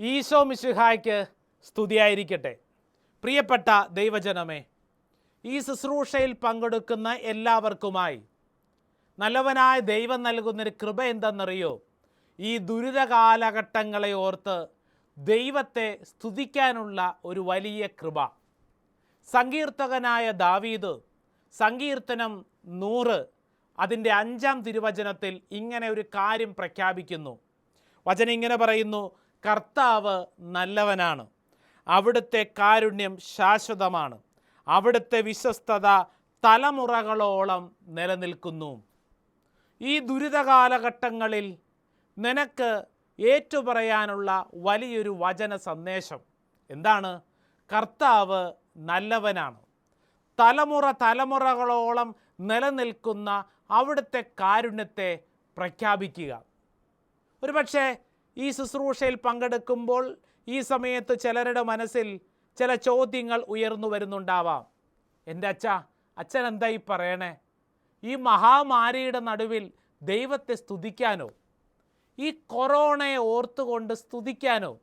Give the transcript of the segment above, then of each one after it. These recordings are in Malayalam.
ഈശോ മിശിഹായ്ക്ക് സ്തുതിയായിരിക്കട്ടെ. പ്രിയപ്പെട്ട ദൈവജനമേ ഈ ശുശ്രൂഷയിൽ പങ്കെടുക്കുന്ന എല്ലാവർക്കുമായി നല്ലവനായ ദൈവം നൽകുന്നൊരു കൃപ എന്തെന്നറിയോ? ഈ ദുരിത കാലഘട്ടങ്ങളെ ഓർത്ത് ദൈവത്തെ സ്തുതിക്കാനുള്ള ഒരു വലിയ കൃപ. സങ്കീർത്തകനായ ദാവീദ് സങ്കീർത്തനം നൂറ് അതിന്റെ അഞ്ചാം തിരുവചനത്തിൽ ഇങ്ങനെ ഒരു കാര്യം പ്രഖ്യാപിക്കുന്നു. വചനം ഇങ്ങനെ പറയുന്നു കർത്താവ് നല്ലവനാണ്. അവിടുത്തെ കാരുണ്യം ശാശ്വതമാണ്. അവിടുത്തെ വിശ്വസ്തത തലമുറകളോളം നിലനിൽക്കുന്നു. ഈ ദുരിത കാലഘട്ടങ്ങളിൽ നിനക്ക് ഏറ്റുപറയാനുള്ള വലിയൊരു വചന സന്ദേശം എന്താണ്? കർത്താവ് നല്ലവനാണ്. തലമുറ തലമുറകളോളം നിലനിൽക്കുന്ന അവിടുത്തെ കാരുണ്യത്തെ പ്രഖ്യാപിക്കുക. ഒരുപക്ഷെ ഈ ശുശ്രൂഷയിൽ പങ്കെടുക്കുമ്പോൾ ഈ സമയത്ത് ചിലരുടെ മനസ്സിൽ ചില ചോദ്യങ്ങൾ ഉയർന്നു വരുന്നുണ്ടാവാം. എന്റെ അച്ഛ അച്ഛൻ ഈ പറയണേ? ഈ മഹാമാരിയുടെ നടുവിൽ ദൈവത്തെ സ്തുതിക്കാനോ? ഈ കൊറോണയെ ഓർത്തുകൊണ്ട് സ്തുതിക്കാനോ?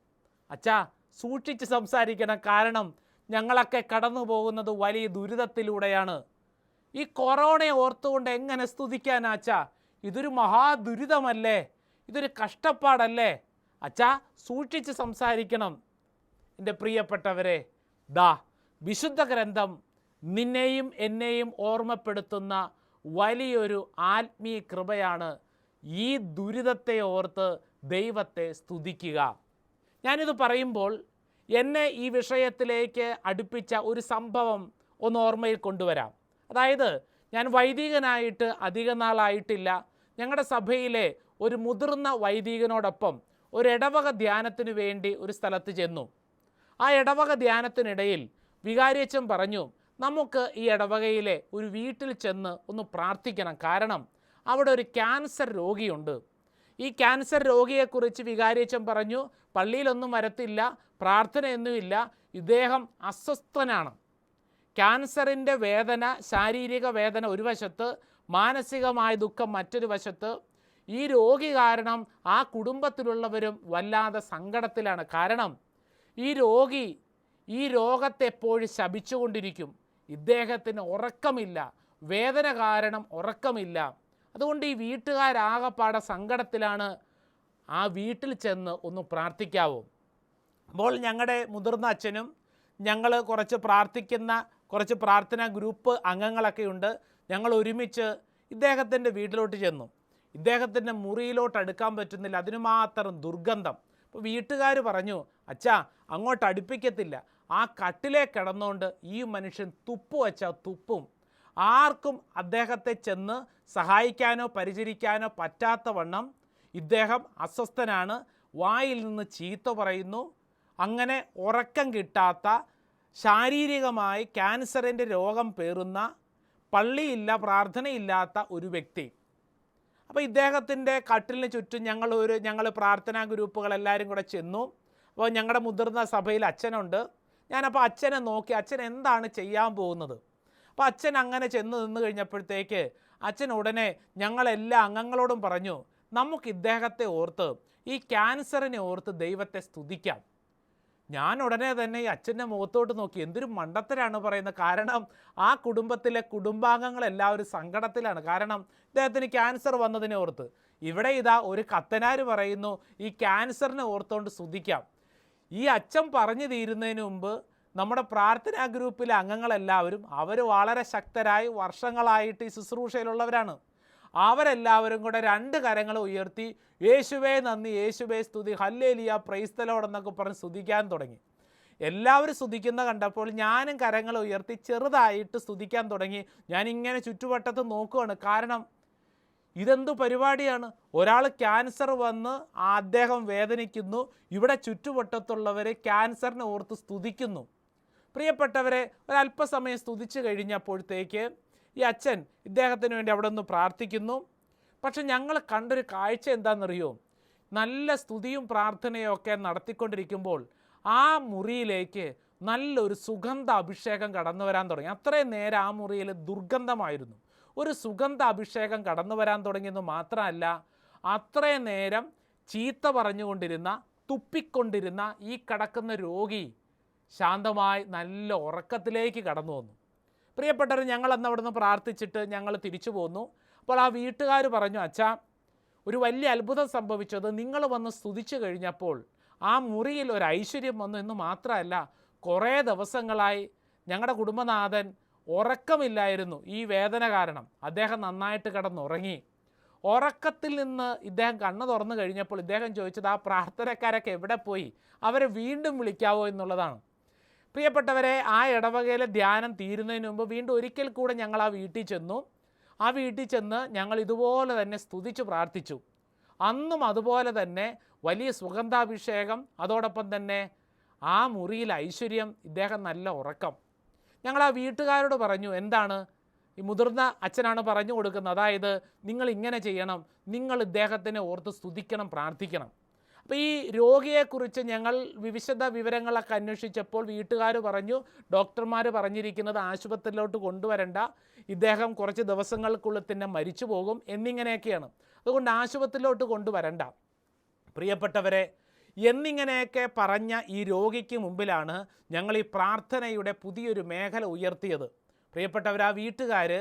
അച്ഛാ സൂക്ഷിച്ച് സംസാരിക്കണം. കാരണം ഞങ്ങളൊക്കെ കടന്നു പോകുന്നത് വലിയ ദുരിതത്തിലൂടെയാണ്. ഈ കൊറോണയെ ഓർത്തുകൊണ്ട് എങ്ങനെ സ്തുതിക്കാനാച്ച ഇതൊരു മഹാദുരിതമല്ലേ? ഇതൊരു കഷ്ടപ്പാടല്ലേ? അച്ഛാ സൂക്ഷിച്ച് സംസാരിക്കണം. എന്റെ പ്രിയപ്പെട്ടവരെ ദാ വിശുദ്ധ ഗ്രന്ഥം നിന്നെയും എന്നെയും ഓർമ്മപ്പെടുത്തുന്ന വലിയൊരു ആത്മീയ കൃപയാണ് ഈ ദുരിതത്തെ ഓർത്ത് ദൈവത്തെ സ്തുതിക്കുക. ഞാനിത് പറയുമ്പോൾ എന്നെ ഈ വിഷയത്തിലേക്ക് അടുപ്പിച്ച ഒരു സംഭവം ഒന്ന് ഓർമ്മയിൽ കൊണ്ടുവരാം. അതായത് ഞാൻ വൈദികനായിട്ട് അധിക നാളായിട്ടില്ല. ഞങ്ങളുടെ സഭയിലെ ഒരു മുതിർന്ന വൈദികനോടൊപ്പം ഒരു ഇടവക ധ്യാനത്തിന് വേണ്ടി ഒരു സ്ഥലത്ത് ചെന്നു. ആ ഇടവക ധ്യാനത്തിനിടയിൽ വികാരിയച്ചൻ പറഞ്ഞു നമുക്ക് ഈ ഇടവകയിലെ ഒരു വീട്ടിൽ ചെന്ന് ഒന്ന് പ്രാർത്ഥിക്കണം. കാരണം അവിടെ ഒരു ക്യാൻസർ രോഗിയുണ്ട്. ഈ ക്യാൻസർ രോഗിയെക്കുറിച്ച് വികാരിയച്ചൻ പറഞ്ഞു പള്ളിയിലൊന്നും വരത്തില്ല പ്രാർത്ഥനയൊന്നുമില്ല ഇദ്ദേഹം അസ്വസ്ഥനാണ്. ക്യാൻസറിന്റെ വേദന ശാരീരിക വേദന ഒരു വശത്ത് മാനസികമായ ദുഃഖം മറ്റൊരു വശത്ത്. ഈ രോഗി കാരണം ആ കുടുംബത്തിലുള്ളവരും വല്ലാതെ സങ്കടത്തിലാണ്. കാരണം ഈ രോഗി ഈ രോഗത്തെ എപ്പോഴും ശപിച്ചുകൊണ്ടിരിക്കും. ഇദ്ദേഹത്തിന് ഉറക്കമില്ല. വേദന കാരണം ഉറക്കമില്ല. അതുകൊണ്ട് ഈ വീട്ടുകാരാകപ്പാടെ സങ്കടത്തിലാണ് ആ വീട്ടിൽ ചെന്ന് ഒന്ന് പ്രാർത്ഥിക്കാവോ. അപ്പോൾ ഞങ്ങളുടെ മുതിർന്ന അച്ഛനും ഞങ്ങൾ കുറച്ച് പ്രാർത്ഥിക്കുന്ന കുറച്ച് പ്രാർത്ഥനാ ഗ്രൂപ്പ് അംഗങ്ങളൊക്കെ ഉണ്ട്. ഞങ്ങൾ ഒരുമിച്ച് ഇദ്ദേഹത്തിന്റെ വീട്ടിലോട്ട് ചെന്നു. ഇദ്ദേഹത്തിന്റെ മുറിയിലോട്ട് അടുക്കാൻ പറ്റുന്നില്ല. അതിന് മാത്രം ദുർഗന്ധം. അപ്പോൾ വീട്ടുകാർ പറഞ്ഞു അച്ഛാ അങ്ങോട്ട് അടുപ്പിക്കത്തില്ല. ആ കട്ടിലേ കിടന്നുകൊണ്ട് ഈ മനുഷ്യൻ തുപ്പു വച്ചാൽ തുപ്പും. ആർക്കും അദ്ദേഹത്തെ ചെന്ന് സഹായിക്കാനോ പരിചരിക്കാനോ പറ്റാത്ത വണ്ണം ഇദ്ദേഹം അസ്വസ്ഥനാണ് വായിൽ നിന്ന് ചീത്ത പറയുന്നു. അങ്ങനെ ഉറക്കം കിട്ടാത്ത ശാരീരികമായി ക്യാൻസറിന്റെ രോഗം പേറുന്ന പള്ളിയില്ല പ്രാർത്ഥനയില്ലാത്ത ഒരു വ്യക്തി. അപ്പോൾ ഇദ്ദേഹത്തിന്റെ കട്ടിലിന് ചുറ്റും ഞങ്ങൾ ഒരു ഞങ്ങൾ പ്രാർത്ഥനാ ഗ്രൂപ്പുകൾ എല്ലാവരും കൂടെ ചെന്നു. അപ്പോൾ ഞങ്ങളുടെ മുതിർന്ന സഭയിൽ അച്ഛനുണ്ട്. ഞാനപ്പോൾ അച്ഛനെ നോക്കി അച്ഛൻ എന്താണ് ചെയ്യാൻ പോകുന്നത്? അപ്പോൾ അച്ഛൻ അങ്ങനെ ചെന്ന് നിന്ന് കഴിഞ്ഞപ്പോഴത്തേക്ക് അച്ഛൻ ഉടനെ ഞങ്ങളെല്ലാ അംഗങ്ങളോടും പറഞ്ഞു നമുക്ക് ഇദ്ദേഹത്തെ ഓർത്ത് ഈ ക്യാൻസറിനെ ഓർത്ത് ദൈവത്തെ സ്തുതിക്കാം. ഞാൻ ഉടനെ തന്നെ ഈ അച്ഛന്റെ മുഖത്തോട്ട് നോക്കി എന്തൊരു മണ്ടത്തരാണ് പറയുന്നത്. കാരണം ആ കുടുംബത്തിലെ കുടുംബാംഗങ്ങളെല്ലാവരും സങ്കടത്തിലാണ്. കാരണം ഇദ്ദേഹത്തിന് ക്യാൻസർ വന്നതിനെ ഓർത്ത്. ഇവിടെ ഇതാ ഒരു കത്തനാർ പറയുന്നു ഈ ക്യാൻസറിനെ ഓർത്തുകൊണ്ട് സ്തുതിക്കാം. ഈ അച്ഛൻ പറഞ്ഞു തീരുന്നതിന് മുമ്പ് നമ്മുടെ പ്രാർത്ഥനാ ഗ്രൂപ്പിലെ അംഗങ്ങളെല്ലാവരും അവർ വളരെ ശക്തരായി വർഷങ്ങളായിട്ട് ഈ ശുശ്രൂഷയിലുള്ളവരാണ്. അവരെല്ലാവരും കൂടെ രണ്ട് കരങ്ങൾ ഉയർത്തി യേശുവേ നന്ദി യേശുവേ സ്തുതി ഹല്ലേലിയ എന്നൊക്കെ പറഞ്ഞ് സ്തുതിക്കാൻ തുടങ്ങി. എല്ലാവരും സ്തുതിക്കുന്ന കണ്ടപ്പോൾ ഞാനും കരങ്ങൾ ഉയർത്തി ചെറുതായിട്ട് സ്തുതിക്കാൻ തുടങ്ങി. ഞാനിങ്ങനെ ചുറ്റുവട്ടത്ത് നോക്കുകയാണ് കാരണം ഇതെന്തു പരിപാടിയാണ്? ഒരാൾ ക്യാൻസർ വന്ന് അദ്ദേഹം വേദനിക്കുന്നു. ഇവിടെ ചുറ്റുവട്ടത്തുള്ളവർ ക്യാൻസറിനെ ഓർത്ത് സ്തുതിക്കുന്നു. പ്രിയപ്പെട്ടവരെ ഒരല്പസമയം സ്തുതിച്ചു കഴിഞ്ഞപ്പോഴത്തേക്ക് ഈ അച്ഛൻ ഇദ്ദേഹത്തിന് വേണ്ടി അവിടെ നിന്ന് പ്രാർത്ഥിക്കുന്നു. പക്ഷെ ഞങ്ങൾ കണ്ടൊരു കാഴ്ച എന്താണെന്നറിയോ? നല്ല സ്തുതിയും പ്രാർത്ഥനയും ഒക്കെ നടത്തിക്കൊണ്ടിരിക്കുമ്പോൾ ആ മുറിയിലേക്ക് നല്ലൊരു സുഗന്ധ അഭിഷേകം കടന്നു വരാൻ തുടങ്ങി. അത്രയും നേരം ആ മുറിയിൽ ദുർഗന്ധമായിരുന്നു. ഒരു സുഗന്ധ അഭിഷേകം കടന്നു വരാൻ തുടങ്ങിയെന്ന് മാത്രമല്ല അത്രയും നേരം ചീത്ത പറഞ്ഞുകൊണ്ടിരുന്ന തുപ്പിക്കൊണ്ടിരുന്ന ഈ കിടക്കുന്ന രോഗി ശാന്തമായി നല്ല ഉറക്കത്തിലേക്ക് കടന്നു വന്നു. പ്രിയപ്പെട്ടവർ ഞങ്ങൾ അന്ന് അവിടുന്ന് പ്രാർത്ഥിച്ചിട്ട് ഞങ്ങൾ തിരിച്ചു പോന്നു. അപ്പോൾ ആ വീട്ടുകാർ പറഞ്ഞു അച്ഛാ ഒരു വലിയ അത്ഭുതം സംഭവിച്ചത്. നിങ്ങൾ വന്ന് സ്തുതിച്ചു കഴിഞ്ഞപ്പോൾ ആ മുറിയിൽ ഒരു ഐശ്വര്യം വന്നു എന്ന് മാത്രമല്ല കുറേ ദിവസങ്ങളായി ഞങ്ങളുടെ കുടുംബനാഥൻ ഉറക്കമില്ലായിരുന്നു. ഈ വേദന കാരണം അദ്ദേഹം നന്നായിട്ട് കിടന്നുറങ്ങി. ഉറക്കത്തിൽ നിന്ന് ഇദ്ദേഹം കണ്ണു തുറന്നു കഴിഞ്ഞപ്പോൾ ഇദ്ദേഹം ചോദിച്ചത് ആ പ്രാർത്ഥനക്കാരൊക്കെ എവിടെ പോയി? അവരെ വീണ്ടും വിളിക്കാവോ? എന്നുള്ളതാണ്. പ്രിയപ്പെട്ടവരെ ആ ഇടവകയിലെ ധ്യാനം തീരുന്നതിന് മുമ്പ് വീണ്ടും ഒരിക്കൽ കൂടെ ഞങ്ങൾ ആ വീട്ടിൽ ചെന്നു. ആ വീട്ടിൽ ചെന്ന് ഞങ്ങൾ ഇതുപോലെ തന്നെ സ്തുതിച്ച് പ്രാർത്ഥിച്ചു. അന്നും അതുപോലെ തന്നെ വലിയ സുഗന്ധാഭിഷേകം അതോടൊപ്പം തന്നെ ആ മുറിയിൽ ഐശ്വര്യം ഇദ്ദേഹം നല്ല ഉറക്കം. ഞങ്ങൾ ആ വീട്ടുകാരോട് പറഞ്ഞു എന്താണ്? ഈ മുതിർന്ന അച്ഛനാണ് പറഞ്ഞു കൊടുക്കുന്നത്. അതായത് നിങ്ങൾ ഇങ്ങനെ ചെയ്യണം. നിങ്ങൾ ഇദ്ദേഹത്തിനെ ഓർത്ത് സ്തുതിക്കണം പ്രാർത്ഥിക്കണം. അപ്പോൾ ഈ രോഗിയെക്കുറിച്ച് ഞങ്ങൾ വിവിശദ വിവരങ്ങളൊക്കെ അന്വേഷിച്ചപ്പോൾ വീട്ടുകാർ പറഞ്ഞു ഡോക്ടർമാർ പറഞ്ഞിരിക്കുന്നത് ആശുപത്രിയിലോട്ട് കൊണ്ടുവരണ്ട ഇദ്ദേഹം കുറച്ച് ദിവസങ്ങൾക്കുള്ളിൽ തന്നെ മരിച്ചു പോകും എന്നിങ്ങനെയൊക്കെയാണ്. അതുകൊണ്ട് ആശുപത്രിയിലോട്ട് കൊണ്ടുവരണ്ട. പ്രിയപ്പെട്ടവരെ എന്നിങ്ങനെയൊക്കെ പറഞ്ഞ ഈ രോഗിക്ക് മുമ്പിലാണ് ഞങ്ങൾ ഈ പ്രാർത്ഥനയുടെ പുതിയൊരു മേഖല ഉയർത്തിയത്. പ്രിയപ്പെട്ടവർ ആ വീട്ടുകാർ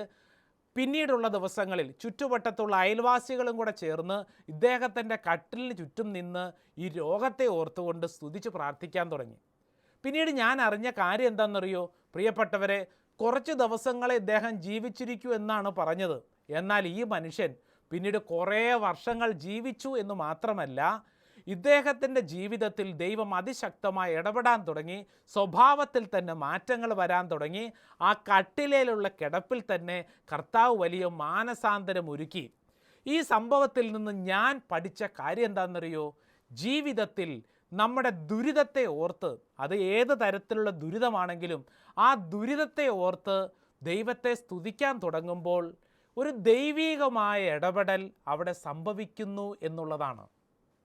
പിന്നീടുള്ള ദിവസങ്ങളിൽ ചുറ്റുവട്ടത്തുള്ള അയൽവാസികളും കൂടെ ചേർന്ന് ഇദ്ദേഹത്തിന്റെ കട്ടിലിന് ചുറ്റും നിന്ന് ഈ രോഗത്തെ ഓർത്തുകൊണ്ട് സ്തുതിച്ച് പ്രാർത്ഥിക്കാൻ തുടങ്ങി. പിന്നീട് ഞാൻ അറിഞ്ഞ കാര്യം എന്താണെന്നറിയോ? പ്രിയപ്പെട്ടവരെ കുറച്ച് ദിവസങ്ങളെ ഇദ്ദേഹം ജീവിച്ചിരിക്കൂ എന്നാണ് പറഞ്ഞത്. എന്നാൽ ഈ മനുഷ്യൻ പിന്നീട് കുറേ വർഷങ്ങൾ ജീവിച്ചു എന്ന് മാത്രമല്ല ഇദ്ദേഹത്തിന്റെ ജീവിതത്തിൽ ദൈവം അതിശക്തമായി ഇടപെടാൻ തുടങ്ങി സ്വഭാവത്തിൽ തന്നെ മാറ്റങ്ങൾ വരാൻ തുടങ്ങി ആ കട്ടിലേലുള്ള കിടപ്പിൽ തന്നെ കർത്താവ് വലിയ മാനസാന്തരം ഒരുക്കി. ഈ സംഭവത്തിൽ നിന്ന് ഞാൻ പഠിച്ച കാര്യം എന്താണെന്നറിയോ? ജീവിതത്തിൽ നമ്മുടെ ദുരിതത്തെ ഓർത്ത് അത് ഏത് തരത്തിലുള്ള ദുരിതമാണെങ്കിലും ആ ദുരിതത്തെ ഓർത്ത് ദൈവത്തെ സ്തുതിക്കാൻ തുടങ്ങുമ്പോൾ ഒരു ദൈവീകമായ ഇടപെടൽ അവിടെ സംഭവിക്കുന്നു എന്നുള്ളതാണ്.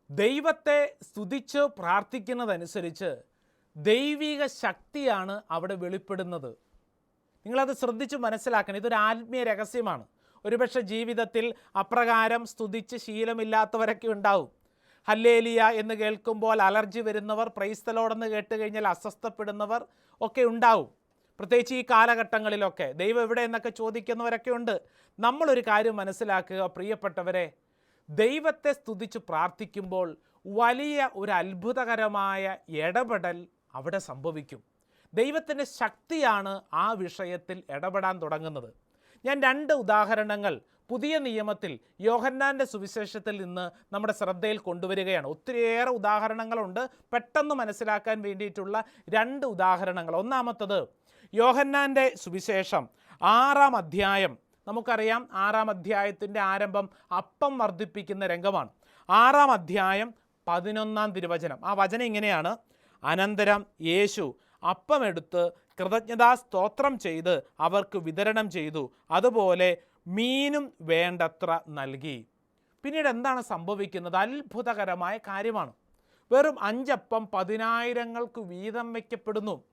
ദൈവത്തെ സ്തുതിച്ച് പ്രാർത്ഥിക്കുന്നതനുസരിച്ച് ദൈവിക ശക്തിയാണ് അവിടെ വെളിപ്പെടുന്നത്. നിങ്ങളത് ശ്രദ്ധിച്ച് മനസ്സിലാക്കണം. ഇതൊരു ആത്മീയ രഹസ്യമാണ്. ഒരുപക്ഷെ ജീവിതത്തിൽ അപ്രകാരം സ്തുതിച്ച് ശീലമില്ലാത്തവരൊക്കെ ഉണ്ടാവും. ഹല്ലേലിയ എന്ന് കേൾക്കുമ്പോൾ അലർജി വരുന്നവർ പ്രൈസ്തലോടെന്ന് കേട്ട് കഴിഞ്ഞാൽ അസ്വസ്ഥപ്പെടുന്നവർ ഒക്കെ ഉണ്ടാവും. പ്രത്യേകിച്ച് ഈ കാലഘട്ടങ്ങളിലൊക്കെ ദൈവം എവിടെ എന്നൊക്കെ ചോദിക്കുന്നവരൊക്കെ ഉണ്ട്. നമ്മളൊരു കാര്യം മനസ്സിലാക്കുക പ്രിയപ്പെട്ടവരെ ദൈവത്തെ സ്തുതിച്ച് പ്രാർത്ഥിക്കുമ്പോൾ വലിയ ഒരു അത്ഭുതകരമായ ഇടപെടൽ അവിടെ സംഭവിക്കും. ദൈവത്തിന്റെ ശക്തിയാണ് ആ വിഷയത്തിൽ ഇടപെടാൻ തുടങ്ങുന്നത്. ഞാൻ രണ്ട് ഉദാഹരണങ്ങൾ പുതിയ നിയമത്തിൽ യോഹന്നാന്റെ സുവിശേഷത്തിൽ നിന്ന് നമ്മുടെ ശ്രദ്ധയിൽ കൊണ്ടുവരികയാണ്. ഒത്തിരിയേറെ ഉദാഹരണങ്ങളുണ്ട്. പെട്ടെന്ന് മനസ്സിലാക്കാൻ വേണ്ടിയിട്ടുള്ള രണ്ട് ഉദാഹരണങ്ങൾ. ഒന്നാമത്തത് യോഹന്നാന്റെ സുവിശേഷം ആറാം അധ്യായം നമുക്കറിയാം ആറാം അധ്യായത്തിന്റെ ആരംഭം അപ്പം വർദ്ധിപ്പിക്കുന്ന രംഗമാണ്. ആറാം അധ്യായം പതിനൊന്നാം തിരുവചനം. ആ വചനം ഇങ്ങനെയാണ്. അനന്തരം യേശു അപ്പമെടുത്ത് കൃതജ്ഞതാ സ്തോത്രം ചെയ്ത് അവർക്ക് വിതരണം ചെയ്തു. അതുപോലെ മീനും വേണ്ടത്ര നൽകി. പിന്നീട് എന്താണ് സംഭവിക്കുന്നത്? അത്ഭുതകരമായ കാര്യമാണ്. വെറും അഞ്ചപ്പം പതിനായിരങ്ങൾക്ക് വീതം വയ്ക്കപ്പെടുന്നു.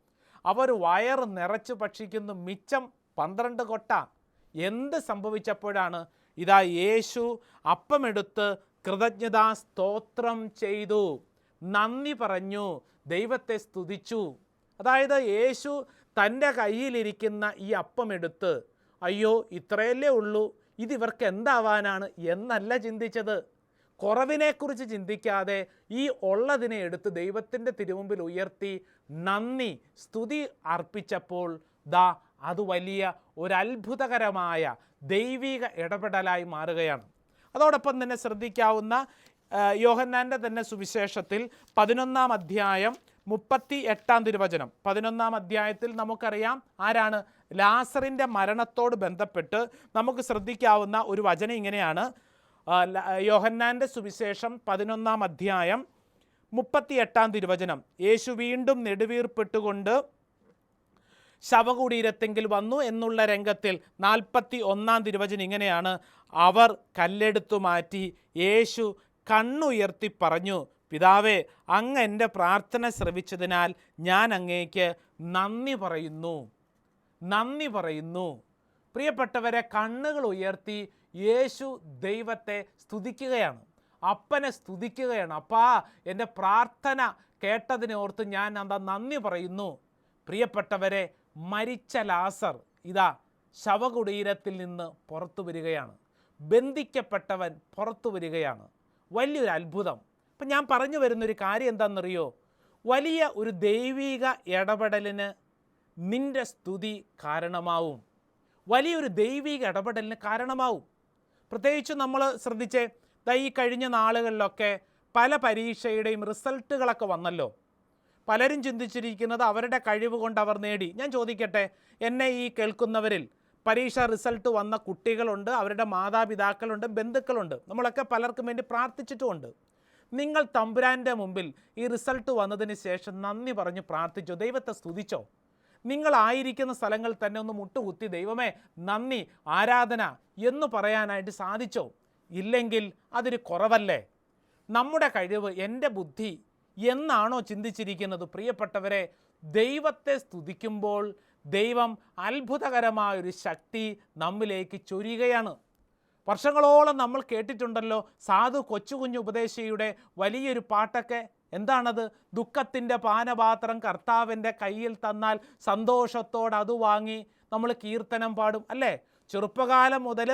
അവർ വയറ് നിറച്ച് ഭക്ഷിക്കുന്നു. മിച്ചം പന്ത്രണ്ട് കൊട്ട. എന്ത് സംഭവിച്ചപ്പോഴാണ് ഇതാ യേശു അപ്പമെടുത്ത് കൃതജ്ഞതാ സ്തോത്രം ചെയ്തു. നന്ദി പറഞ്ഞു. ദൈവത്തെ സ്തുതിച്ചു. അതായത് യേശു തന്റെ കയ്യിലിരിക്കുന്ന ഈ അപ്പമെടുത്ത് അയ്യോ ഇത്രയല്ലേ ഉള്ളൂ. ഇതിവർക്ക് എന്താവാനാണ് എന്നല്ല ചിന്തിച്ചത്. കുറവിനെക്കുറിച്ച് ചിന്തിക്കാതെ ഈ ഉള്ളതിനെ എടുത്ത് ദൈവത്തിന്റെ തിരുമുമ്പിൽ ഉയർത്തി നന്ദി സ്തുതി അർപ്പിച്ചപ്പോൾ ദാ അത് വലിയ ഒരു അത്ഭുതകരമായ ദൈവിക ഇടപെടലായി മാറുകയാണ്. അതോടൊപ്പം തന്നെ ശ്രദ്ധിക്കാവുന്ന യോഹന്നാന്റെ തന്നെ സുവിശേഷത്തിൽ പതിനൊന്നാം അധ്യായം മുപ്പത്തി എട്ടാം തിരുവചനം. പതിനൊന്നാം അധ്യായത്തിൽ നമുക്കറിയാം ആരാണ് ലാസറിന്റെ മരണത്തോട് ബന്ധപ്പെട്ട് നമുക്ക് ശ്രദ്ധിക്കാവുന്ന ഒരു വചനം ഇങ്ങനെയാണ്. യോഹന്നാന്റെ സുവിശേഷം പതിനൊന്നാം അധ്യായം മുപ്പത്തി എട്ടാം തിരുവചനം. യേശു വീണ്ടും നെടുവീർപ്പെട്ടുകൊണ്ട് ശവകുടീരത്തെങ്കിൽ വന്നു എന്നുള്ള രംഗത്തിൽ നാൽപ്പത്തി ഒന്നാം തിരുവചനം ഇങ്ങനെയാണ്. അവർ കല്ലെടുത്തു മാറ്റി യേശു കണ്ണുയർത്തി പറഞ്ഞു പിതാവേ അങ്ങ് എന്റെ പ്രാർത്ഥന ശ്രവിച്ചതിനാൽ ഞാൻ അങ്ങേക്ക് നന്ദി പറയുന്നു. നന്ദി പറയുന്നു. പ്രിയപ്പെട്ടവരെ കണ്ണുകൾ ഉയർത്തി യേശു ദൈവത്തെ സ്തുതിക്കുകയാണ്. അപ്പനെ സ്തുതിക്കുകയാണ്. അപ്പാ എന്റെ പ്രാർത്ഥന കേട്ടതിനെ ഓർത്ത് ഞാൻ എന്താ നന്ദി പറയുന്നു. പ്രിയപ്പെട്ടവരെ മരിച്ച ലാസർ ഇതാ ശവകുടീരത്തിൽ നിന്ന് പുറത്തു വരികയാണ്. ബന്ധിക്കപ്പെട്ടവൻ പുറത്തു വരികയാണ്. വലിയൊരു അത്ഭുതം. അപ്പം ഞാൻ പറഞ്ഞു വരുന്നൊരു കാര്യം എന്താണെന്നറിയോ? വലിയ ഒരു ദൈവിക ഇടപെടലിന് നിന്റെ സ്തുതി കാരണമാവും. വലിയൊരു ദൈവിക ഇടപെടലിന് കാരണമാവും. പ്രത്യേകിച്ച് നമ്മൾ ശ്രദ്ധിച്ചേ ഈ കഴിഞ്ഞ നാളുകളിലൊക്കെ പല പരീക്ഷയുടെയും റിസൾട്ടുകളൊക്കെ വന്നല്ലോ. പലരും ചിന്തിച്ചിരിക്കുന്നത് അവരുടെ കഴിവ് കൊണ്ട് അവർ നേടി. ഞാൻ ചോദിക്കട്ടെ എന്നെ ഈ കേൾക്കുന്നവരിൽ പരീക്ഷ റിസൾട്ട് വന്ന കുട്ടികളുണ്ട് അവരുടെ മാതാപിതാക്കളുണ്ട് ബന്ധുക്കളുണ്ട്. നമ്മളൊക്കെ പലർക്കും വേണ്ടി പ്രാർത്ഥിച്ചിട്ടുമുണ്ട്. നിങ്ങൾ തമ്പുരാന്റെ മുമ്പിൽ ഈ റിസൾട്ട് വന്നതിന് ശേഷം നന്ദി പറഞ്ഞ് പ്രാർത്ഥിച്ചോ? ദൈവത്തെ സ്തുതിച്ചോ? നിങ്ങളായിരിക്കുന്ന സ്ഥലങ്ങൾ തന്നെ ഒന്ന് മുട്ടുകുത്തി ദൈവമേ നന്ദി ആരാധന എന്ന് പറയാനായിട്ട് സാധിച്ചോ? ഇല്ലെങ്കിൽ അതൊരു കുറവല്ലേ? നമ്മുടെ കഴിവ് എന്റെ ബുദ്ധി എന്നാണോ ചിന്തിച്ചിരിക്കുന്നത്? പ്രിയപ്പെട്ടവരെ ദൈവത്തെ സ്തുതിക്കുമ്പോൾ ദൈവം അത്ഭുതകരമായൊരു ശക്തി നമ്മിലേക്ക് ചൊരിയുകയാണ്. വർഷങ്ങളോളം നമ്മൾ കേട്ടിട്ടുണ്ടല്ലോ സാധു കൊച്ചുകുഞ്ഞു ഉപദേശിയുടെ വലിയൊരു പാട്ടൊക്കെ. എന്താണത്? ദുഃഖത്തിന്റെ പാനപാത്രം കർത്താവിന്റെ കയ്യിൽ തന്നാൽ സന്തോഷത്തോടെ അത് വാങ്ങി നമ്മൾ കീർത്തനം പാടും അല്ലേ? ചെറുപ്പകാലം മുതൽ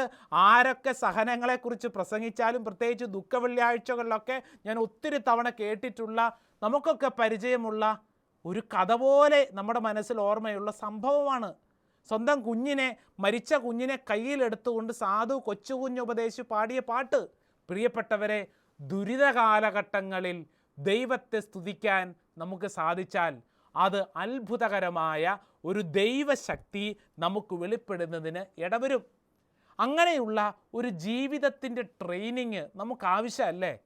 ആരൊക്കെ സഹനങ്ങളെക്കുറിച്ച് പ്രസംഗിച്ചാലും പ്രത്യേകിച്ച് ദുഃഖ വെള്ളിയാഴ്ചകളിലൊക്കെ ഞാൻ ഒത്തിരി തവണ കേട്ടിട്ടുള്ള നമുക്കൊക്കെ പരിചയമുള്ള ഒരു കഥ പോലെ നമ്മുടെ മനസ്സിൽ ഓർമ്മയുള്ള സംഭവമാണ്. സ്വന്തം കുഞ്ഞിനെ മരിച്ച കുഞ്ഞിനെ കയ്യിലെടുത്തുകൊണ്ട് സാധു കൊച്ചു കുഞ്ഞുപദേശി പാടിയ പാട്ട്. പ്രിയപ്പെട്ടവരെ ദുരിത കാലഘട്ടങ്ങളിൽ ദൈവത്തെ സ്തുതിക്കാൻ നമുക്ക് സാധിച്ചാൽ അത് അത്ഭുതകരമായ ഒരു ദൈവശക്തി നമുക്ക് വെളിപ്പെടുന്നതിന് ഇടവരും. അങ്ങനെയുള്ള ഒരു ജീവിതത്തിന്റെ ട്രെയിനിങ് നമുക്ക് ആവശ്യമല്ലേ?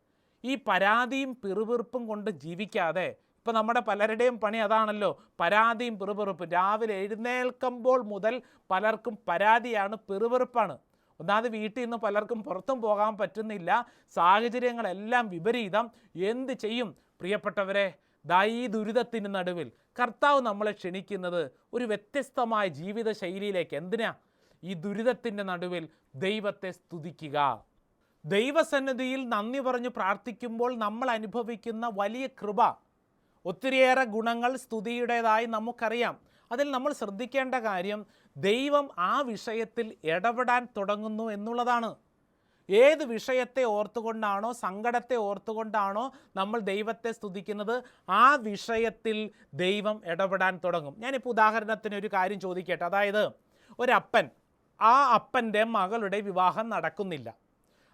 ഈ പരാതിയും പിറുപിറുപ്പും കൊണ്ട് ജീവിക്കാതെ. ഇപ്പം നമ്മുടെ പലരുടെയും പണി അതാണല്ലോ. പരാതിയും പിറുപിറുപ്പും. രാവിലെ എഴുന്നേൽക്കുമ്പോൾ മുതൽ പലർക്കും പരാതിയാണ് പിറുപിറുപ്പാണ്. ഒന്നാമത് വീട്ടിൽ നിന്ന് പലർക്കും പുറത്തും പോകാൻ പറ്റുന്നില്ല. സാഹചര്യങ്ങളെല്ലാം വിപരീതം. എന്ത് ചെയ്യും? പ്രിയപ്പെട്ടവരെ ദാ ഈ ദുരിതത്തിന് നടുവിൽ കർത്താവ് നമ്മളെ ക്ഷണിക്കുന്നത് ഒരു വ്യത്യസ്തമായ ജീവിത ശൈലിയിലേക്ക് എന്തിനാ? ഈ ദുരിതത്തിന്റെ നടുവിൽ ദൈവത്തെ സ്തുതിക്കുക. ദൈവസന്നിധിയിൽ നന്ദി പറഞ്ഞ് പ്രാർത്ഥിക്കുമ്പോൾ നമ്മൾ അനുഭവിക്കുന്ന വലിയ കൃപ ഒത്തിരിയേറെ ഗുണങ്ങൾ സ്തുതിയുടേതായി നമുക്കറിയാം. അതിൽ നമ്മൾ ശ്രദ്ധിക്കേണ്ട കാര്യം ദൈവം ആ വിഷയത്തിൽ ഇടപെടാൻ തുടങ്ങുന്നു എന്നുള്ളതാണ്. ഏത് വിഷയത്തെ ഓർത്തുകൊണ്ടാണോ സങ്കടത്തെ ഓർത്തുകൊണ്ടാണോ നമ്മൾ ദൈവത്തെ സ്തുതിക്കുന്നത് ആ വിഷയത്തിൽ ദൈവം ഇടപെടാൻ തുടങ്ങും. ഞാനിപ്പോൾ ഉദാഹരണത്തിന് ഒരു കാര്യം ചോദിക്കട്ടെ. അതായത് ഒരപ്പൻ ആ അപ്പന്റെ മകളുടെ വിവാഹം നടക്കുന്നില്ല.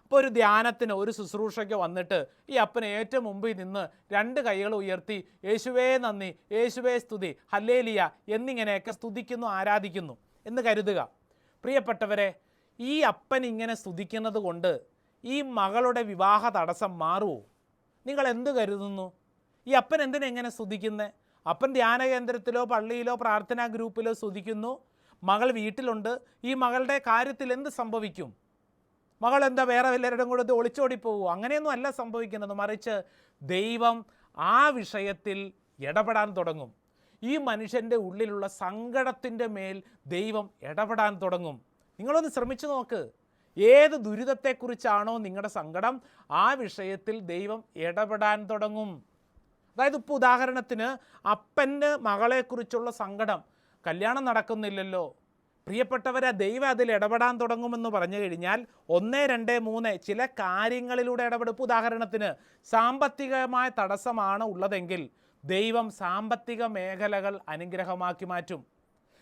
അപ്പോൾ ഒരു ധ്യാനത്തിന് ഒരു ശുശ്രൂഷയ്ക്ക് വന്നിട്ട് ഈ അപ്പന് ഏറ്റവും മുമ്പിൽ നിന്ന് രണ്ട് കൈകൾ ഉയർത്തി യേശുവേ നന്ദി. യേശുവേ സ്തുതി. ഹല്ലേലിയ. എന്നിങ്ങനെയൊക്കെ സ്തുതിക്കുന്നു ആരാധിക്കുന്നു എന്ന് കരുതുക. പ്രിയപ്പെട്ടവരെ ഈ അപ്പൻ ഇങ്ങനെ സ്തുതിക്കുന്നത് കൊണ്ട് ഈ മകളുടെ വിവാഹ തടസ്സം മാറുമോ നിങ്ങൾ എന്ത് കരുതുന്നു? ഈ അപ്പൻ എന്തിനാ എങ്ങനെ സ്തുതിക്കുന്നത് അപ്പൻ ധ്യാന കേന്ദ്രത്തിലോ പള്ളിയിലോ പ്രാർത്ഥനാ ഗ്രൂപ്പിലോ സ്തുതിക്കുന്നു? മകൾ വീട്ടിലുണ്ട്. ഈ മകളുടെ കാര്യത്തിൽ എന്ത് സംഭവിക്കും? മകൾ എന്താ വേറെ എല്ലാവരുടെയും കൂടെ ഇത് ഒളിച്ചോടി പോകുമോ അങ്ങനെയൊന്നും അല്ല സംഭവിക്കുന്നത്. മറിച്ച് ദൈവം ആ വിഷയത്തിൽ ഇടപെടാൻ തുടങ്ങും. ഈ മനുഷ്യന്റെ ഉള്ളിലുള്ള സങ്കടത്തിന്റെ മേൽ ദൈവം ഇടപെടാൻ തുടങ്ങും. നിങ്ങളൊന്ന് ശ്രമിച്ചു നോക്ക്. ഏത് ദുരിതത്തെക്കുറിച്ചാണോ നിങ്ങളുടെ സങ്കടം ആ വിഷയത്തിൽ ദൈവം ഇടപെടാൻ തുടങ്ങും. അതായത് ഇപ്പോൾ ഉദാഹരണത്തിന് അപ്പന്റെ മകളെക്കുറിച്ചുള്ള സങ്കടം. കല്യാണം നടക്കുന്നില്ലല്ലോ. പ്രിയപ്പെട്ടവരെ ദൈവം അതിൽ ഇടപെടാൻ തുടങ്ങുമെന്ന് പറഞ്ഞു കഴിഞ്ഞാൽ ഒന്ന് രണ്ട് മൂന്ന് ചില കാര്യങ്ങളിലൂടെ ഇടപെടുപ്പ് ഉദാഹരണത്തിന് സാമ്പത്തികമായ തടസ്സമാണ് ഉള്ളതെങ്കിൽ ദൈവം സാമ്പത്തിക മേഖലകൾ അനുഗ്രഹമാക്കി മാറ്റും.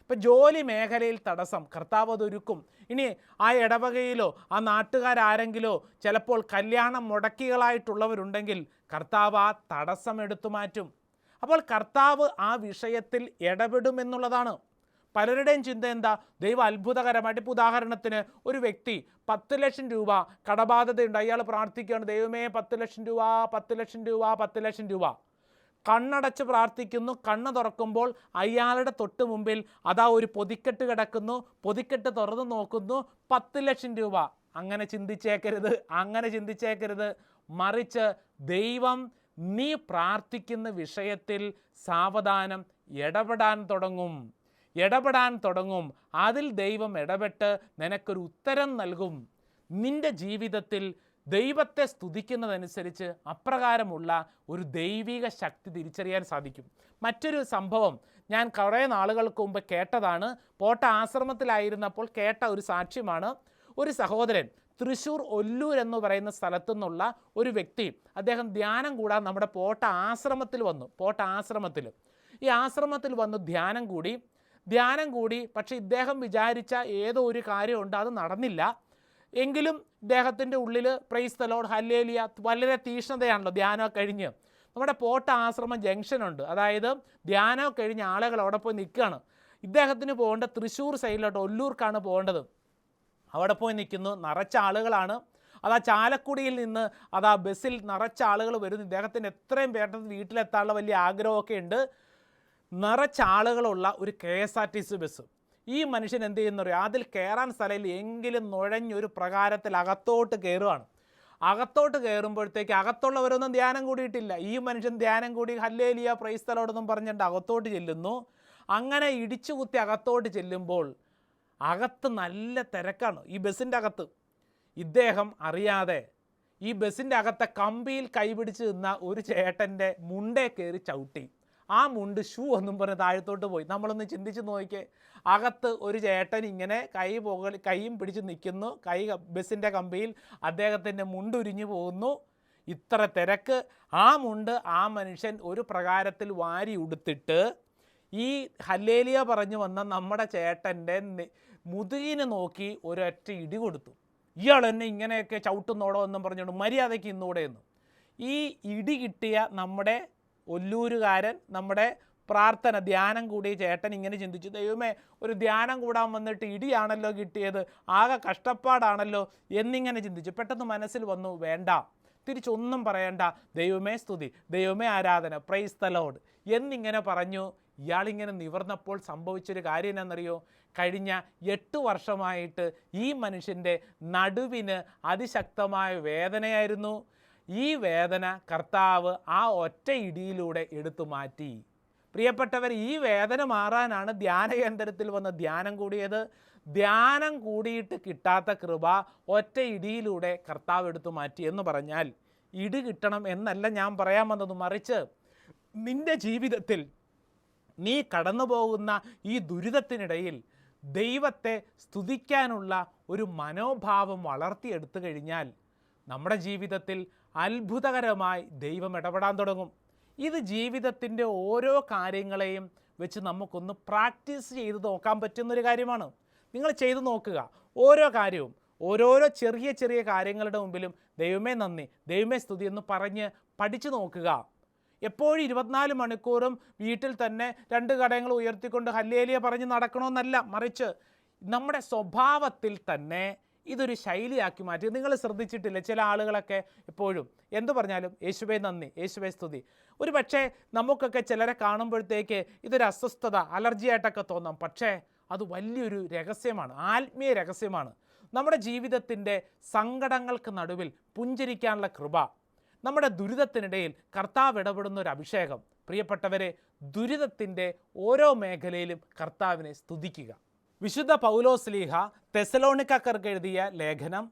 ഇപ്പം ജോലി മേഖലയിൽ തടസ്സം. കർത്താവ് അതൊരുക്കും. ഇനി ആ ഇടവകയിലോ ആ നാട്ടുകാരാരെങ്കിലോ ചിലപ്പോൾ കല്യാണം മുടക്കികളായിട്ടുള്ളവരുണ്ടെങ്കിൽ കർത്താവ് ആ തടസ്സം എടുത്തു മാറ്റും. അപ്പോൾ കർത്താവ് ആ വിഷയത്തിൽ ഇടപെടുമെന്നുള്ളതാണ് പലരുടെയും ചിന്ത എന്താ? ദൈവം അത്ഭുതകരമായിട്ട് ഇപ്പോൾ ഉദാഹരണത്തിന് ഒരു വ്യക്തി പത്ത് ലക്ഷം രൂപ കടബാധ്യതയുണ്ട്. അയാൾ പ്രാർത്ഥിക്കുകയാണ് ദൈവമേ പത്ത് ലക്ഷം രൂപ പത്ത് ലക്ഷം രൂപ പത്ത് ലക്ഷം രൂപ. കണ്ണടച്ച് പ്രാർത്ഥിക്കുന്നു. കണ്ണ് തുറക്കുമ്പോൾ അയാളുടെ തൊട്ട് മുമ്പിൽ അതാ ഒരു പൊതിക്കെട്ട് കിടക്കുന്നു. പൊതിക്കെട്ട് തുറന്നു നോക്കുന്നു. പത്ത് ലക്ഷം രൂപ. അങ്ങനെ ചിന്തിച്ചേക്കരുത്. അങ്ങനെ ചിന്തിച്ചേക്കരുത്. മറിച്ച് ദൈവം നീ പ്രാർത്ഥിക്കുന്ന വിഷയത്തിൽ സാവധാനം ഇടപെടാൻ തുടങ്ങും. ഇടപെടാൻ തുടങ്ങും. അതിൽ ദൈവം ഇടപെട്ട് നിനക്കൊരു ഉത്തരം നൽകും. നിന്റെ ജീവിതത്തിൽ ദൈവത്തെ സ്തുതിക്കുന്നതനുസരിച്ച് അപ്രകാരമുള്ള ഒരു ദൈവിക ശക്തി തിരിച്ചറിയാൻ സാധിക്കും. മറ്റൊരു സംഭവം ഞാൻ കുറേ നാളുകൾക്ക് മുമ്പ് കേട്ടതാണ്. പോട്ട ആശ്രമത്തിലായിരുന്നപ്പോൾ കേട്ട ഒരു സാക്ഷ്യമാണ്. ഒരു സഹോദരൻ തൃശ്ശൂർ ഒല്ലൂർ എന്ന് പറയുന്ന സ്ഥലത്തു നിന്നുള്ള ഒരു വ്യക്തി അദ്ദേഹം ധ്യാനം കൂടാൻ നമ്മുടെ പോട്ട ആശ്രമത്തിൽ വന്നു. പോട്ട ആശ്രമത്തിൽ. ഈ ആശ്രമത്തിൽ വന്ന് ധ്യാനം കൂടി. ധ്യാനം കൂടി പക്ഷേ ഇദ്ദേഹം വിചാരിച്ച ഏതോ ഒരു കാര്യമുണ്ട് അത് നടന്നില്ല. എങ്കിലും ഇദ്ദേഹത്തിന്റെ ഉള്ളിൽ പ്രൈസ് തലോഡ് ഹല്ലേലിയ വളരെ തീഷ്ണതയാണല്ലോ. ധ്യാനം കഴിഞ്ഞ്. നമ്മുടെ പോട്ട ആശ്രമം ജംഗ്ഷനുണ്ട് അതായത് ധ്യാനം കഴിഞ്ഞ് ആളുകൾ അവിടെ പോയി നിൽക്കുകയാണ്. ഇദ്ദേഹത്തിന് പോകേണ്ട തൃശ്ശൂർ സൈഡിലോട്ട് ഒല്ലൂർക്കാണ് പോകേണ്ടത്. അവിടെ പോയി നിൽക്കുന്നു. നിറച്ച ആളുകളാണ്. അതാ ചാലക്കുടിയിൽ നിന്ന് അതാ ബസ്സിൽ നിറച്ച ആളുകൾ വരുന്നു. ഇദ്ദേഹത്തിന് എത്രയും പേരുടെ വീട്ടിലെത്താനുള്ള വലിയ ആഗ്രഹമൊക്കെ ഉണ്ട്. നിറച്ച ആളുകളുള്ള ഒരു K S R T C bus. ഈ മനുഷ്യൻ എന്ത് ചെയ്യുന്ന പറയുക അതിൽ കയറാൻ സ്ഥലയിൽ എങ്കിലും നുഴഞ്ഞൊരു പ്രകാരത്തിൽ അകത്തോട്ട് കയറുകയാണ് അകത്തോട്ട് കയറുമ്പോഴത്തേക്ക് അകത്തുള്ളവരൊന്നും ധ്യാനം കൂടിയിട്ടില്ല. ഈ മനുഷ്യൻ ധ്യാനം കൂടി ഹല്ലേലിയ പ്രൈസ്തലോടൊന്നും പറഞ്ഞിട്ട് അകത്തോട്ട് ചെല്ലുന്നു. അങ്ങനെ ഇടിച്ചു കുത്തി അകത്തോട്ട് ചെല്ലുമ്പോൾ അകത്ത് നല്ല തിരക്കാണ്. ഈ ബസ്സിന്റെ അകത്ത് ഇദ്ദേഹം അറിയാതെ ഈ ബസ്സിന്റെ അകത്തെ കമ്പിയിൽ കൈപിടിച്ച് നിന്ന ഒരു ചേട്ടന്റെ മുണ്ടേ കയറി ചവിട്ടി. ആ മുണ്ട് ഷൂ ഒന്നും പറഞ്ഞ് താഴത്തോട്ട് പോയി. നമ്മളൊന്ന് ചിന്തിച്ച് നോക്കിയേ. അകത്ത് ഒരു ചേട്ടൻ ഇങ്ങനെ കൈ പോക കൈയും പിടിച്ച് നിൽക്കുന്നു കൈ ബസ്സിന്റെ കമ്പിയിൽ അദ്ദേഹത്തിന്റെ മുണ്ടുരിഞ്ഞു പോകുന്നു. ഇത്ര തിരക്ക്. ആ മുണ്ട് ആ മനുഷ്യൻ ഒരു പ്രകാരത്തിൽ വാരി ഉടുത്തിട്ട് ഈ ഹല്ലേലിയ പറഞ്ഞു വന്ന നമ്മുടെ ചേട്ടന്റെ മുതുകിനെ നോക്കി ഒരൊറ്റ ഇടി കൊടുത്തു. ഇയാൾ എന്നെ ഇങ്ങനെയൊക്കെ ചവിട്ടുന്നോടോ എന്നും പറഞ്ഞുകൊണ്ട് മര്യാദയ്ക്ക് ഇന്നുകൂടെ എന്ന്. ഈ ഇടി കിട്ടിയ നമ്മുടെ ഒല്ലൂരുകാരൻ നമ്മുടെ പ്രാർത്ഥന ധ്യാനം കൂടിയ ചേട്ടൻ ഇങ്ങനെ ചിന്തിച്ചു. ദൈവമേ ഒരു ധ്യാനം കൂടാൻ വന്നിട്ട് ഇടിയാണല്ലോ കിട്ടിയത് ആകെ കഷ്ടപ്പാടാണല്ലോ എന്നിങ്ങനെ ചിന്തിച്ചു. പെട്ടെന്ന് മനസ്സിൽ വന്നു വേണ്ട തിരിച്ചൊന്നും പറയണ്ട. ദൈവമേ സ്തുതി. ദൈവമേ ആരാധന. പ്രൈസ് തലോഡ് എന്നിങ്ങനെ പറഞ്ഞു. ഇയാളിങ്ങനെ നിവർന്നപ്പോൾ സംഭവിച്ചൊരു കാര്യം എന്നാണെന്നറിയോ കഴിഞ്ഞ എട്ട് വർഷമായിട്ട് ഈ മനുഷ്യന്റെ നടുവിന് അതിശക്തമായ വേദനയായിരുന്നു. ഈ വേദന കർത്താവ് ആ ഒറ്റ ഇടിയിലൂടെ എടുത്തു മാറ്റി. പ്രിയപ്പെട്ടവർ ഈ വേദന മാറാനാണ് ധ്യാന കേന്ദ്രത്തിൽ വന്ന് ധ്യാനം കൂടിയത്. ധ്യാനം കൂടിയിട്ട് കിട്ടാത്ത കൃപ ഒറ്റ ഇടിയിലൂടെ കർത്താവ് എടുത്തു മാറ്റി എന്ന് പറഞ്ഞാൽ ഇടി കിട്ടണം എന്നല്ല ഞാൻ പറയാൻ വന്നത്. മറിച്ച് നിന്റെ ജീവിതത്തിൽ നീ കടന്നു പോകുന്ന ഈ ദുരിതത്തിനിടയിൽ ദൈവത്തെ സ്തുതിക്കാനുള്ള ഒരു മനോഭാവം വളർത്തിയെടുത്തു കഴിഞ്ഞാൽ നമ്മുടെ ജീവിതത്തിൽ അത്ഭുതകരമായി ദൈവം ഇടപെടാൻ തുടങ്ങും. ഇത് ജീവിതത്തിന്റെ ഓരോ കാര്യങ്ങളെയും വെച്ച് നമുക്കൊന്ന് പ്രാക്ടീസ് ചെയ്ത് നോക്കാൻ പറ്റുന്നൊരു കാര്യമാണ്. നിങ്ങൾ ചെയ്തു നോക്കുക. ഓരോ കാര്യവും ഓരോരോ ചെറിയ ചെറിയ കാര്യങ്ങളുടെ മുമ്പിലും ദൈവമേ നന്ദി ദൈവമേ സ്തുതി എന്ന് പറഞ്ഞ് പഠിച്ചു നോക്കുക. എപ്പോഴും ഇരുപത്തിനാല് മണിക്കൂറും വീട്ടിൽ തന്നെ രണ്ട് കടയങ്ങൾ ഉയർത്തിക്കൊണ്ട് ഹല്ലേലിയ പറഞ്ഞ് നടക്കണമെന്നല്ല മറിച്ച് നമ്മുടെ സ്വഭാവത്തിൽ തന്നെ ഇതൊരു ശൈലിയാക്കി മാറ്റി. നിങ്ങൾ ശ്രദ്ധിച്ചിട്ടില്ല ചില ആളുകളൊക്കെ എപ്പോഴും എന്തു പറഞ്ഞാലും യേശുവേ നന്ദി യേശുവേ സ്തുതി. ഒരു പക്ഷേ നമുക്കൊക്കെ ചിലരെ കാണുമ്പോഴത്തേക്ക് ഇതൊരു അസ്വസ്ഥത അലർജിയായിട്ടൊക്കെ തോന്നാം. പക്ഷേ അത് വലിയൊരു രഹസ്യമാണ് ആത്മീയ രഹസ്യമാണ്. നമ്മുടെ ജീവിതത്തിന്റെ സങ്കടങ്ങൾക്ക് നടുവിൽ പുഞ്ചിരിക്കാനുള്ള കൃപ നമ്മുടെ ദുരിതത്തിനിടയിൽ കർത്താവ് ഇടപെടുന്ന ഒരു അഭിഷേകം. പ്രിയപ്പെട്ടവരെ ദുരിതത്തിന്റെ ഓരോ മേഖലയിലും കർത്താവിനെ സ്തുതിക്കുക. വിശുദ്ധ പൗലോസ്ലീഹ തെസലോണിക്കർക്ക് എഴുതിയ ലേഖനം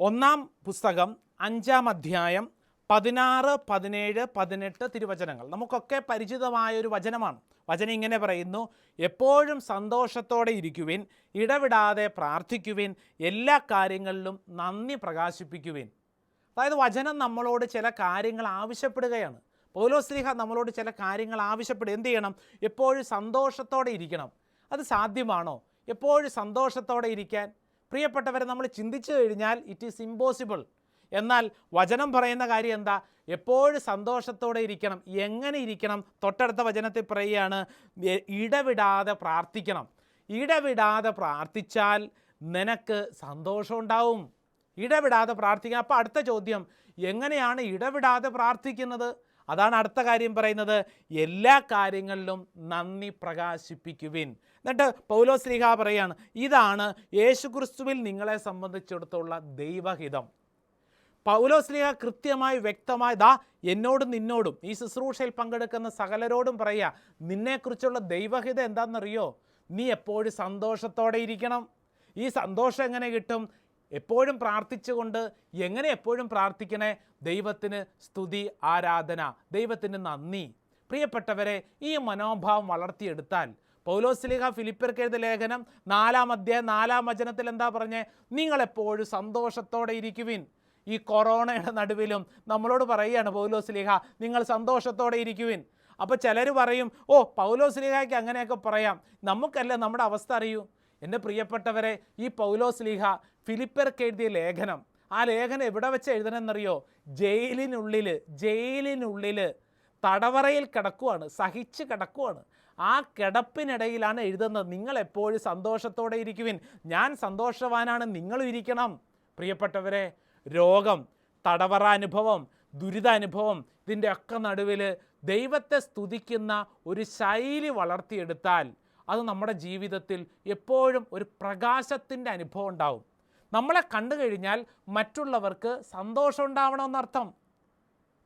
ഒന്നാം പുസ്തകം അഞ്ചാം അധ്യായം പതിനാറ് പതിനേഴ് പതിനെട്ട് തിരുവചനങ്ങൾ. നമുക്കൊക്കെ പരിചിതമായ ഒരു വചനമാണ്. വചനം ഇങ്ങനെ പറയുന്നു എപ്പോഴും സന്തോഷത്തോടെ ഇരിക്കുവിൻ ഇടവിടാതെ പ്രാർത്ഥിക്കുവിൻ എല്ലാ കാര്യങ്ങളിലും നന്ദി പ്രകാശിപ്പിക്കുവിൻ. അതായത് വചനം നമ്മളോട് ചില കാര്യങ്ങൾ ആവശ്യപ്പെടുകയാണ്. പൗലോസ്ലിഹ നമ്മളോട് ചില കാര്യങ്ങൾ ആവശ്യപ്പെടുക എന്ത് ചെയ്യണം? എപ്പോഴും സന്തോഷത്തോടെ ഇരിക്കണം. അത് സാധ്യമാണോ? എപ്പോഴും സന്തോഷത്തോടെ ഇരിക്കാൻ. പ്രിയപ്പെട്ടവരെ നമ്മൾ ചിന്തിച്ചു കഴിഞ്ഞാൽ ഇറ്റ് ഈസ് ഇമ്പോസിബിൾ എന്നാൽ വചനം പറയുന്ന കാര്യം എന്താ? എപ്പോഴും സന്തോഷത്തോടെ ഇരിക്കണം. എങ്ങനെ ഇരിക്കണം? തൊട്ടടുത്ത വചനത്തിൽ പറയുകയാണ് ഇടവിടാതെ പ്രാർത്ഥിക്കണം. ഇടവിടാതെ പ്രാർത്ഥിച്ചാൽ നിനക്ക് സന്തോഷം ഉണ്ടാവും. ഇടവിടാതെ പ്രാർത്ഥിക്കണം അപ്പോൾ അടുത്ത ചോദ്യം എങ്ങനെയാണ് ഇടവിടാതെ പ്രാർത്ഥിക്കുന്നത്? അതാണ് അടുത്ത കാര്യം പറയുന്നത്. എല്ലാ കാര്യങ്ങളിലും നന്ദി പ്രകാശിപ്പിക്കുവിൻ. എന്നിട്ട് പൗലോ ശ്രീഹ പറയാണ് ഇതാണ് യേശുക്രിസ്തുവിൽ നിങ്ങളെ സംബന്ധിച്ചിടത്തോളം ദൈവഹിതം. പൗലോ ശ്രീഹ കൃത്യമായി വ്യക്തമായി ദാ എന്നോടും നിന്നോടും ഈ ശുശ്രൂഷയിൽ പങ്കെടുക്കുന്ന സകലരോടും പറയുക നിന്നെക്കുറിച്ചുള്ള ദൈവഹിതം എന്താണെന്നറിയോ? നീ എപ്പോഴും സന്തോഷത്തോടെ ഇരിക്കണം. ഈ സന്തോഷം എങ്ങനെ കിട്ടും? എപ്പോഴും പ്രാർത്ഥിച്ചുകൊണ്ട് എങ്ങനെ എപ്പോഴും പ്രാർത്ഥിക്കണേ? ദൈവത്തിന് സ്തുതി ആരാധന ദൈവത്തിന് നന്ദി. പ്രിയപ്പെട്ടവരെ ഈ മനോഭാവം വളർത്തിയെടുത്താൽ പൗലോസ്ലിഹ ഫിലിപ്പർക്ക് എഴുതിയ ലേഖനം നാലാം അധ്യായം നാലാം വചനത്തിൽ എന്താ പറഞ്ഞേ? നിങ്ങളെപ്പോഴും സന്തോഷത്തോടെ ഇരിക്കുവിൻ. ഈ കൊറോണയുടെ നടുവിലും നമ്മളോട് പറയുകയാണ് പൗലോസ്ലിഹ നിങ്ങൾ സന്തോഷത്തോടെ ഇരിക്കുവിൻ. അപ്പോൾ ചിലർ പറയും ഓ പൗലോസ്ലിഹയ്ക്ക് അങ്ങനെയൊക്കെ പറയാം. നമുക്കല്ല നമ്മുടെ അവസ്ഥ അറിയൂ. എന്റെ പ്രിയപ്പെട്ടവരെ ഈ പൗലോസ് ലീഹ ഫിലിപ്പർക്ക് എഴുതിയ ലേഖനം ആ ലേഖനം എവിടെ വെച്ച് എഴുതണമെന്നറിയോ? ജയിലിനുള്ളിൽ ജയിലിനുള്ളിൽ തടവറയിൽ കിടക്കുവാണ് സഹിച്ച് കിടക്കുവാണ്. ആ കിടപ്പിനിടയിലാണ് എഴുതുന്നത്. നിങ്ങൾ എപ്പോഴും സന്തോഷത്തോടെ ഇരിക്കുവിൻ. ഞാൻ സന്തോഷവാനാണ് നിങ്ങളും ഇരിക്കണം. പ്രിയപ്പെട്ടവരെ രോഗം തടവറ അനുഭവം ദുരിതാനുഭവം ഇതിന്റെ ഒക്കെ നടുവിൽ ദൈവത്തെ സ്തുതിക്കുന്ന ഒരു ശൈലി വളർത്തിയെടുത്താൽ അത് നമ്മുടെ ജീവിതത്തിൽ എപ്പോഴും ഒരു പ്രകാശത്തിന്റെ അനുഭവം ഉണ്ടാവും. നമ്മളെ കണ്ടു കഴിഞ്ഞാൽ മറ്റുള്ളവർക്ക് സന്തോഷം ഉണ്ടാവണമെന്നർത്ഥം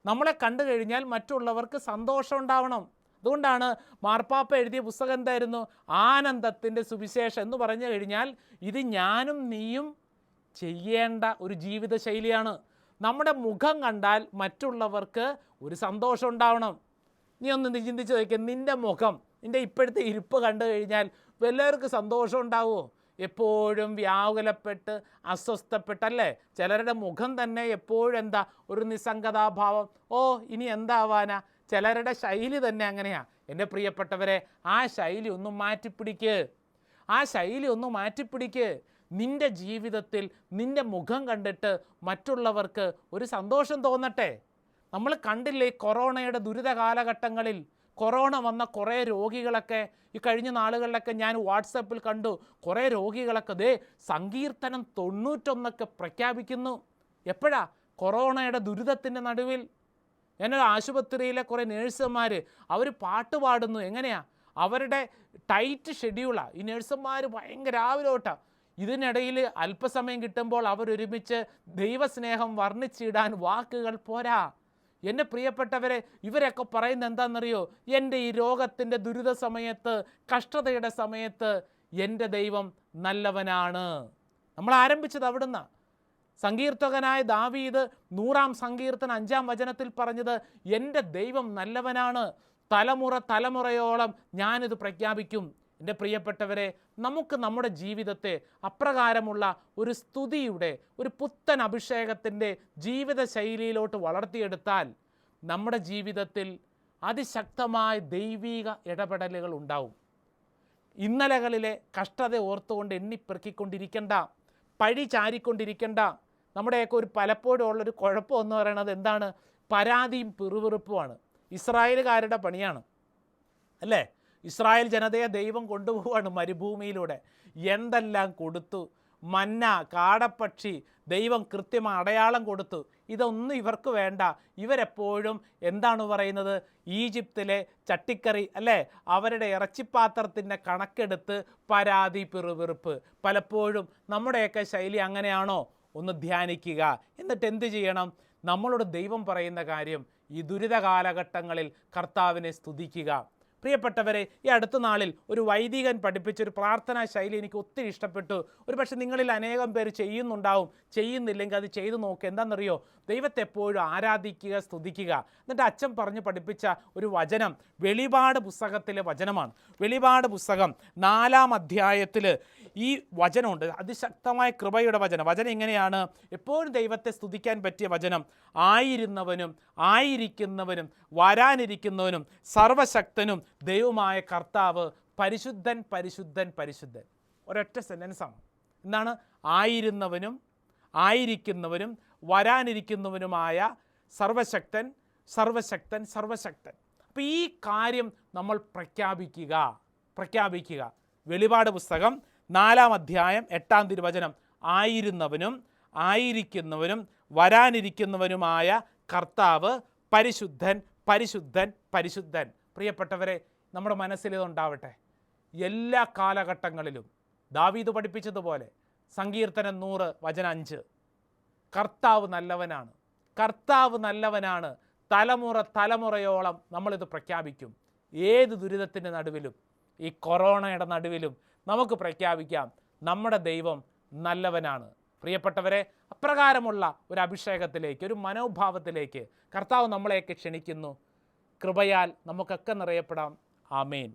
നമ്മളെ കണ്ടു കഴിഞ്ഞാൽ മറ്റുള്ളവർക്ക് സന്തോഷം ഉണ്ടാവണം. അതുകൊണ്ടാണ് മാർപ്പാപ്പ എഴുതിയ പുസ്തകം എന്തായിരുന്നു? ആനന്ദത്തിന്റെ സുവിശേഷം എന്ന് പറഞ്ഞു കഴിഞ്ഞാൽ ഇത് ഞാനും നീയും ചെയ്യേണ്ട ഒരു ജീവിത ശൈലിയാണ് നമ്മുടെ മുഖം കണ്ടാൽ മറ്റുള്ളവർക്ക് ഒരു സന്തോഷം ഉണ്ടാവണം. നീ ഒന്ന് ചിന്തിച്ച് നോക്കിയാൽ നിന്റെ മുഖം നിന്റെ ഇപ്പോഴത്തെ ഇരിപ്പ് കണ്ടു കഴിഞ്ഞാൽ വല്ലവർക്ക് സന്തോഷം ഉണ്ടാവുമോ എപ്പോഴും വ്യാകുലപ്പെട്ട് അസ്വസ്ഥപ്പെട്ടല്ലേ? ചിലരുടെ മുഖം തന്നെ എപ്പോഴും എന്താ ഒരു നിസ്സംഗതാഭാവം? ഓ ഇനി എന്താവാനാ? ചിലരുടെ ശൈലി തന്നെ അങ്ങനെയാ. എന്റെ പ്രിയപ്പെട്ടവരെ ആ ശൈലി ഒന്ന് മാറ്റിപ്പിടിക്ക്. ആ ശൈലി ഒന്ന് മാറ്റിപ്പിടിക്ക്. നിന്റെ ജീവിതത്തിൽ നിന്റെ മുഖം കണ്ടിട്ട് മറ്റുള്ളവർക്ക് ഒരു സന്തോഷം തോന്നട്ടെ. നമ്മൾ കണ്ടില്ലേ കൊറോണയുടെ ദുരിത കാലഘട്ടങ്ങളിൽ കൊറോണ വന്ന കുറേ രോഗികളൊക്കെ ഈ കഴിഞ്ഞ നാളുകളിലൊക്കെ ഞാൻ വാട്സപ്പിൽ കണ്ടു കുറേ രോഗികളൊക്കെ ദേ സങ്കീർത്തനം തൊണ്ണൂറ്റൊന്നൊക്കെ പ്രഖ്യാപിക്കുന്നു. എപ്പോഴാ? കൊറോണയുടെ ദുരിതത്തിന്റെ നടുവിൽ. എന്നൊരു ആശുപത്രിയിലെ കുറേ നേഴ്സുമാർ അവർ പാട്ട് പാടുന്നു. എങ്ങനെയാ? അവരുടെ ടൈറ്റ് ഷെഡ്യൂളാണ് ഈ നേഴ്സുമാർ ഭയങ്കര രാവിലെ തൊട്ടാ ഇതിനിടയിൽ അല്പസമയം കിട്ടുമ്പോൾ അവരൊരുമിച്ച് ദൈവസ്നേഹം വർണിച്ചിടാൻ വാക്കുകൾ പോരാ. എന്റെ പ്രിയപ്പെട്ടവരെ ഇവരൊക്കെ പറയുന്നത് എന്താണെന്നറിയോ? എന്റെ ഈ രോഗത്തിന്റെ ദുരിത സമയത്ത് കഷ്ടതയുടെ സമയത്ത് എന്റെ ദൈവം നല്ലവനാണ്. നമ്മൾ ആരംഭിച്ചത് അവിടുന്ന്. സങ്കീർത്തകനായ ദാവീദ് നൂറാം സങ്കീർത്തന അഞ്ചാം വചനത്തിൽ പറഞ്ഞത് എന്റെ ദൈവം നല്ലവനാണ്. തലമുറ തലമുറയോളം ഞാനിത് പ്രഖ്യാപിക്കും. എന്റെ പ്രിയപ്പെട്ടവരെ നമുക്ക് നമ്മുടെ ജീവിതത്തെ അപ്രകാരമുള്ള ഒരു സ്തുതിയുടെ ഒരു പുത്തൻ അഭിഷേകത്തിന്റെ ജീവിത ശൈലിയിലോട്ട് വളർത്തിയെടുത്താൽ നമ്മുടെ ജീവിതത്തിൽ അതിശക്തമായ ദൈവീക ഇടപെടലുകൾ ഉണ്ടാവും. ഇന്നലകളിലെ കഷ്ടത ഓർത്തുകൊണ്ട് എണ്ണിപ്പെറുക്കിക്കൊണ്ടിരിക്കേണ്ട പഴി ചാരിക്കൊണ്ടിരിക്കേണ്ട നമ്മുടെയൊക്കെ ഒരു പലപ്പോഴും ഉള്ളൊരു കുഴപ്പം എന്ന് പറയുന്നത് എന്താണ്? പരാതിയും പിറുവിറുപ്പുമാണ് ഇസ്രായേലുകാരുടെ പണിയാണ്. അല്ലേ? ഇസ്രായേൽ ജനതയെ ദൈവം കൊണ്ടുപോവാണ് മരുഭൂമിയിലൂടെ. എന്തെല്ലാം കൊടുത്തു? മന്ന കാടപ്പക്ഷി ദൈവം കൃത്യമായ അടയാളം കൊടുത്തു. ഇതൊന്നും ഇവർക്ക് വേണ്ട. ഇവരെപ്പോഴും എന്താണ് പറയുന്നത്? ഈജിപ്തിലെ ചട്ടിക്കറി അല്ലേ? അവരുടെ ഇറച്ചിപ്പാത്രത്തിന്റെ കണക്കെടുത്ത് പരാതി പിറുവിറുപ്പ് പലപ്പോഴും നമ്മുടെയൊക്കെ ശൈലി അങ്ങനെയാണോ? ഒന്ന് ധ്യാനിക്കുക. എന്നിട്ട് എന്ത് ചെയ്യണം? നമ്മളോട് ദൈവം പറയുന്ന കാര്യം ഈ ദുരിത കാലഘട്ടങ്ങളിൽ കർത്താവിനെ സ്തുതിക്കുക. പ്രിയപ്പെട്ടവരെ ഈ അടുത്ത നാളിൽ ഒരു വൈദികൻ പഠിപ്പിച്ച ഒരു പ്രാർത്ഥനാ ശൈലി എനിക്ക് ഒത്തിരി ഇഷ്ടപ്പെട്ടു. ഒരു പക്ഷേ നിങ്ങളിൽ അനേകം പേര് ചെയ്യുന്നുണ്ടാവും. ചെയ്യുന്നില്ലെങ്കിൽ അത് ചെയ്തു നോക്കുക എന്താണെന്നറിയോ? ദൈവത്തെ എപ്പോഴും ആരാധിക്കുക സ്തുതിക്കുക. എന്നിട്ട് അച്ഛൻ പറഞ്ഞ് പഠിപ്പിച്ച ഒരു വചനം വെളിപാട് പുസ്തകത്തിലെ വചനമാണ്. വെളിപാട് പുസ്തകം നാലാം അധ്യായത്തിൽ ഈ വചനമുണ്ട്. അതിശക്തമായ കൃപയുടെ വചനം. വചനം എങ്ങനെയാണ് എപ്പോഴും ദൈവത്തെ സ്തുതിക്കാൻ പറ്റിയ വചനം. ആയിരുന്നവനും ആയിരിക്കുന്നവനും വരാനിരിക്കുന്നവനും സർവശക്തനും ദൈവമായ കർത്താവ് പരിശുദ്ധൻ പരിശുദ്ധൻ പരിശുദ്ധൻ. ഒരൊറ്റ സെന്റൻസാണ് എന്താണ്? ആയിരുന്നവനും ആയിരിക്കുന്നവനും വരാനിരിക്കുന്നവനുമായ സർവശക്തൻ സർവശക്തൻ സർവശക്തൻ. അപ്പോൾ ഈ കാര്യം നമ്മൾ പ്രഖ്യാപിക്കുക. പ്രഖ്യാപിക്കുക. വെളിപാട് പുസ്തകം നാലാം അധ്യായം എട്ടാം തിരുവചനം. ആയിരുന്നവനും ആയിരിക്കുന്നവനും വരാനിരിക്കുന്നവനുമായ കർത്താവ് പരിശുദ്ധൻ പരിശുദ്ധൻ പരിശുദ്ധൻ. പ്രിയപ്പെട്ടവരെ നമ്മുടെ മനസ്സിൽ ഇതുണ്ടാവട്ടെ. എല്ലാ കാലഘട്ടങ്ങളിലും ദാവീദ് പഠിപ്പിച്ചതുപോലെ സങ്കീർത്തനം നൂറ് വചന അഞ്ച്. കർത്താവ് നല്ലവനാണ്. കർത്താവ് നല്ലവനാണ്. തലമുറ തലമുറയോളം നമ്മളിത് പ്രഖ്യാപിക്കും. ഏത് ദുരിതത്തിന്റെ നടുവിലും ഈ കൊറോണയുടെ നടുവിലും നമുക്ക് പ്രഖ്യാപിക്കാം നമ്മുടെ ദൈവം നല്ലവനാണ്. പ്രിയപ്പെട്ടവരെ അപ്രകാരമുള്ള ഒരു അഭിഷേകത്തിലേക്ക് ഒരു മനോഭാവത്തിലേക്ക് കർത്താവ് നമ്മളെയൊക്കെ ക്ഷണിക്കുന്നു. കൃപയാൽ നമുക്കൊക്കെ നിറയപ്പെടാം. ആമേൻ.